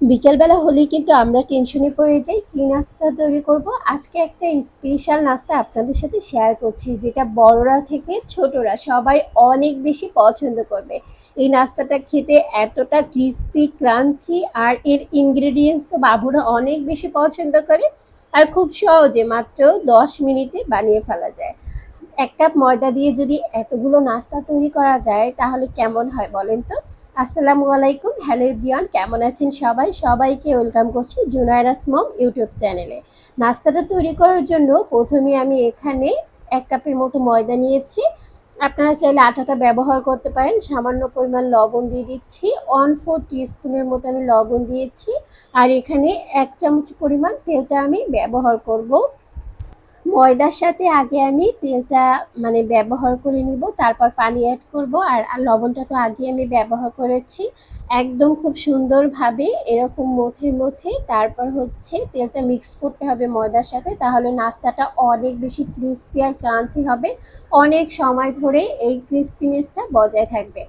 বিকেলবেলা হলেই কিন্তু আমরা টেনশনে পড়ে যাই, কী নাস্তা তৈরি করব? আজকে একটা স্পেশাল নাস্তা আপনাদের সাথে শেয়ার করছি, যেটা বড়রা থেকে ছোটরা সবাই অনেক বেশি পছন্দ করবে। এই নাস্তাটা খেতে এতটা ক্রিস্পি ক্রাঞ্চি আর এর ইনগ্রেডিয়েন্টস তো বাবুরা অনেক বেশি পছন্দ করে আর খুব সহজে মাত্র দশ মিনিটে বানিয়ে ফেলা যায়। এক কাপ ময়দা দিয়ে যদি এতগুলো নাস্তা তৈরি করা যায়, তাহলে কেমন হয় বলেন তো? আসসালামু আলাইকুম। হ্যালো এভরিওয়ান, কেমন আছেন সবাই? সবাইকে ওয়েলকাম করছি জুনায়রাস মম ইউটিউব চ্যানেলে। নাস্তাটা তৈরি করার জন্য প্রথমে আমি এখানে এক কাপের মতো ময়দা নিয়েছি। আপনারা চাইলে আটাটা ব্যবহার করতে পারেন। সামান্য পরিমাণ লবণ দিয়ে দিচ্ছি। ওয়ান ফোর টিস্পুনের মতো আমি লবণ দিয়েছি। আর এখানে এক চামচ পরিমাণ তেলটা আমি ব্যবহার করব। ময়দার সাথে আগে আমি তেলটা মানে ব্যবহার করে নিব, তারপর পানি অ্যাড করব, আর লবণটা তো আগে আমি ব্যবহার করেছি। একদম খুব সুন্দরভাবে এরকম মথে মথে তারপর হচ্ছে তেলটা মিক্স করতে হবে ময়দার সাথে, তাহলে নাস্তাটা অনেক বেশি ক্রিস্পি আর ক্রাঞ্চি হবে। অনেক সময় ধরে এই ক্রিস্পিনেসটা বজায় থাকবে।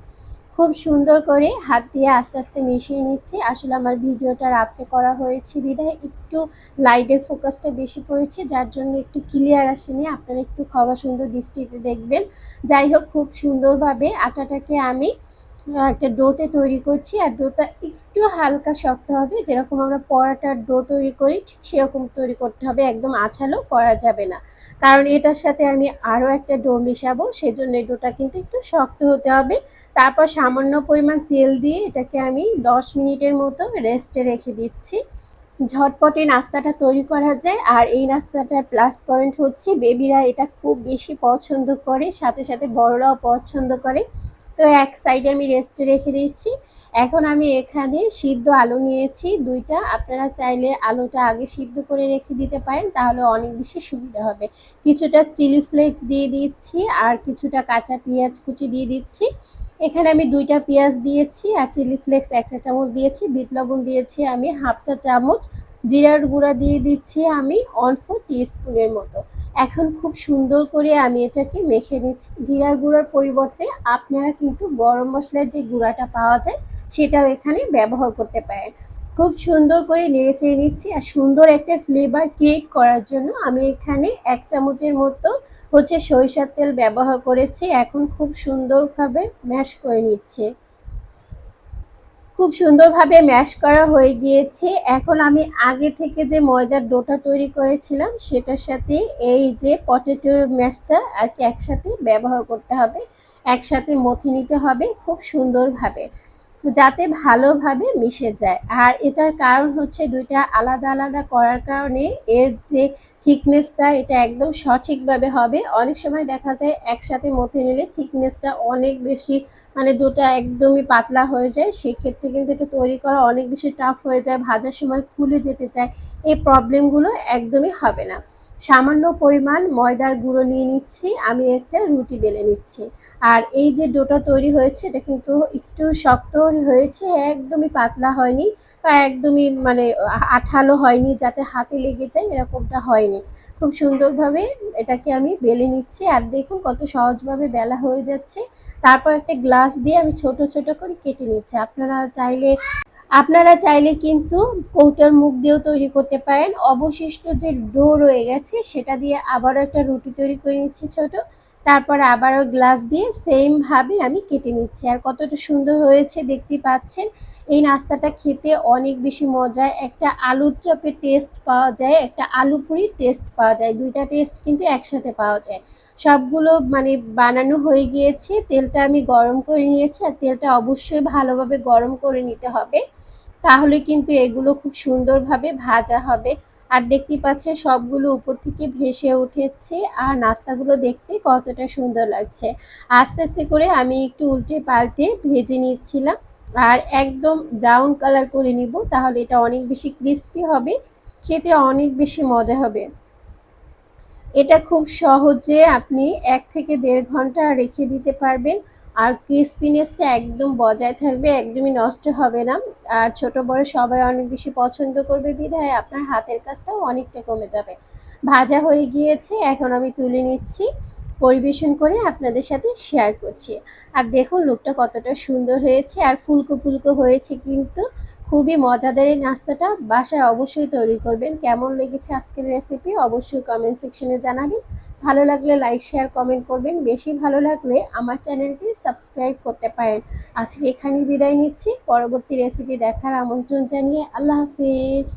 খুব সুন্দর করে হাত দিয়ে আস্তে আস্তে মিশিয়ে নিচ্ছি। আসলে আমার ভিডিওটা রাত্রে করা হয়েছে বিধায় একটু লাইটের ফোকাসটা বেশি পড়েছে, যার জন্য একটু ক্লিয়ার আসেনি। আপনারা একটু খাওয়া সুন্দর দৃষ্টিতে দেখবেন। যাই হোক, খুব সুন্দরভাবে আটাটাকে আমি একটা ডোতে তৈরি করছি আর ডোটা একটু হালকা শক্ত হবে। যেরকম আমরা পরাটার ডো তৈরি করি, ঠিক সেরকম তৈরি করতে হবে। একদম আঠালো করা যাবে না। কারণ এটার সাথে আমি আরও একটা ডো মিশাবো, সেজন্য এই ডোটা কিন্তু একটু শক্ত হতে হবে। তারপর সামান্য পরিমাণ তেল দিয়ে এটাকে আমি দশ মিনিটের মতো রেস্টে রেখে দিচ্ছি। ঝটপটে নাস্তাটা তৈরি করা যায়। আর এই নাস্তাটার প্লাস পয়েন্ট হচ্ছে বেবিরা এটা খুব বেশি পছন্দ করে, সাথে সাথে বড়রাও পছন্দ করে। তো এক সাইডে আমি রেস্টে রেখে দিচ্ছি এখন আমি এখানে সিদ্ধ আলু নিয়েছি, দুইটা। আপনারা চাইলে আলুটা আগে সিদ্ধ করে রেখে দিতে পারেন, তাহলে অনেক বেশি সুবিধা হবে। কিছুটা চিলি ফ্লেক্স দিয়ে দিচ্ছি, আর কিছুটা কাঁচা পেঁয়াজ কুচি দিয়ে দিচ্ছি। এখানে আমি দুইটা পেঁয়াজ দিয়েছি, আর চিলি ফ্লেক্স এক চা চামচ দিয়েছি। বিট লবণ দিয়েছি আমি হাফ চা চামচ জিরার গুঁড়া দিয়ে দিচ্ছি আমি অল্প টিস্পুনের মতো। এখন খুব সুন্দর করে আমি এটাকে মেখে নিচ্ছি। জিরার গুঁড়ার পরিবর্তে আপনারা কিন্তু গরম মশলার যে গুঁড়াটা পাওয়া যায়, সেটাও এখানে ব্যবহার করতে পারেন। খুব সুন্দর করে নেড়ে চেড়ে নিচ্ছি আর সুন্দর একটা ফ্লেভার ক্রিয়েট করার জন্য আমি এখানে এক চামচের মতো হচ্ছে সরিষার তেল ব্যবহার করেছি। এখন খুব সুন্দরভাবে ম্যাশ করে নিচ্ছে। খুব সুন্দরভাবে ম্যাশ করা হয়ে গিয়েছে। এখন আমি আগে থেকে যে ময়দার ডোটা তৈরি করেছিলাম, সেটার সাথে এই যে পটেটোর ম্যাশটা আর কি একসাথে ব্যবহার করতে হবে। একসাথে মথে নিতে হবে খুব সুন্দরভাবে। যাতে ভালোভাবে মিশে যায়। আর এটার কারণ হচ্ছে দুইটা আলাদা আলাদা করার কারণে এর যে থিকনেসটা, এটা একদম সঠিকভাবে হবে। অনেক সময় দেখা যায় একসাথে মথে নিলে থিকনেসটা অনেক বেশি মানে দুটা একদমই পাতলা হয়ে যায়। সেক্ষেত্রে কিন্তু এটা তৈরি করা অনেক বেশি টাফ হয়ে যায়, ভাজার সময় খুলে যেতে চায়। এই প্রবলেমগুলো একদমই হবে না। সামান্য পরিমাণ ময়দার গুঁড়ো নিয়ে নিচ্ছি, আমি একটা রুটি বেলে নিচ্ছি। আর এই যে ডোটা তৈরি হয়েছে, এটা কিন্তু একটু শক্ত হয়েছে, একদমই পাতলা হয়নি বা একদমই মানে আঠালো হয়নি, যাতে হাতে লেগে যায়, এরকমটা হয়নি। খুব সুন্দরভাবে এটাকে আমি বেলে নিচ্ছি, আর দেখুন কত সহজভাবে বেলা হয়ে যাচ্ছে। তারপর একটা গ্লাস দিয়ে আমি ছোট ছোট করে কেটে নিচ্ছি। আপনারা চাইলে আপনারা চাইলে কিন্তু কৌটার মুখ দিয়েও তৈরি করতে পারেন। অবশিষ্ট যে ডো রয়ে গেছে, সেটা দিয়ে আবারও একটা রুটি তৈরি করে নিচ্ছি ছোট। তারপর আবারও গ্লাস দিয়ে সেমভাবে আমি কেটে নিচ্ছি। আর কতটা সুন্দর হয়েছে দেখতে পাচ্ছেন? এই নাস্তাটা খেতে অনেক বেশি মজা একটা আলুর চপের টেস্ট পাওয়া যায়, একটা আলু পুরির টেস্ট পাওয়া যায়। দুইটা টেস্ট কিন্তু একসাথে পাওয়া যায়। সবগুলো মানে বানানো হয়ে গিয়েছে। তেলটা আমি গরম করে নিয়েছি আর তেলটা অবশ্যই ভালোভাবে গরম করে নিতে হবে। তাহলে কিন্তু এগুলো খুব সুন্দরভাবে ভাজা হবে। আর দেখতে পাচ্ছেন সবগুলো উপর থেকে ভেসে উঠেছে আর নাস্তাগুলো দেখতে কতটা সুন্দর লাগছে। আস্তে আস্তে করে আমি একটু উল্টে পাল্টে ভেজে নিচ্ছিলাম আর একদম ব্রাউন কালার করে নিব, তাহলে এটা অনেক বেশি ক্রিস্পি হবে, খেতে অনেক বেশি মজা হবে। এটা খুব সহজে আপনি এক থেকে দেড় ঘণ্টা রেখে দিতে পারবেন। আর ক্রিসপিনেসটা একদম বজায় থাকবে, একদমই নষ্ট হবে না। আর ছোট বড় সবাই অনেক বেশি পছন্দ করবে বিধায় আপনার হাতের কাজটাও অনেকটা কমে যাবে। ভাজা হয়ে গিয়েছে, এখন আমি তুলে নিচ্ছি। পরিবেশন করে আপনাদের সাথে শেয়ার করছি। আর দেখুন লুকটা কতটা সুন্দর হয়েছে আর ফুলকো ফুলকো হয়েছে কিন্তু খুবই মজাদার এই নাস্তাটা। বাসায় অবশ্যই তৈরি করবেন। কেমন লেগেছে আজকের রেসিপি অবশ্যই কমেন্ট সেকশনে জানাবেন। ভালো লাগলে লাইক শেয়ার কমেন্ট করবেন। বেশি ভালো লাগলে আমার চ্যানেলটি সাবস্ক্রাইব করতে পারেন। আজকে এখানেই বিদায় নিচ্ছি। পরবর্তী রেসিপি দেখার আমন্ত্রণ জানিয়ে আল্লাহ হাফিজ।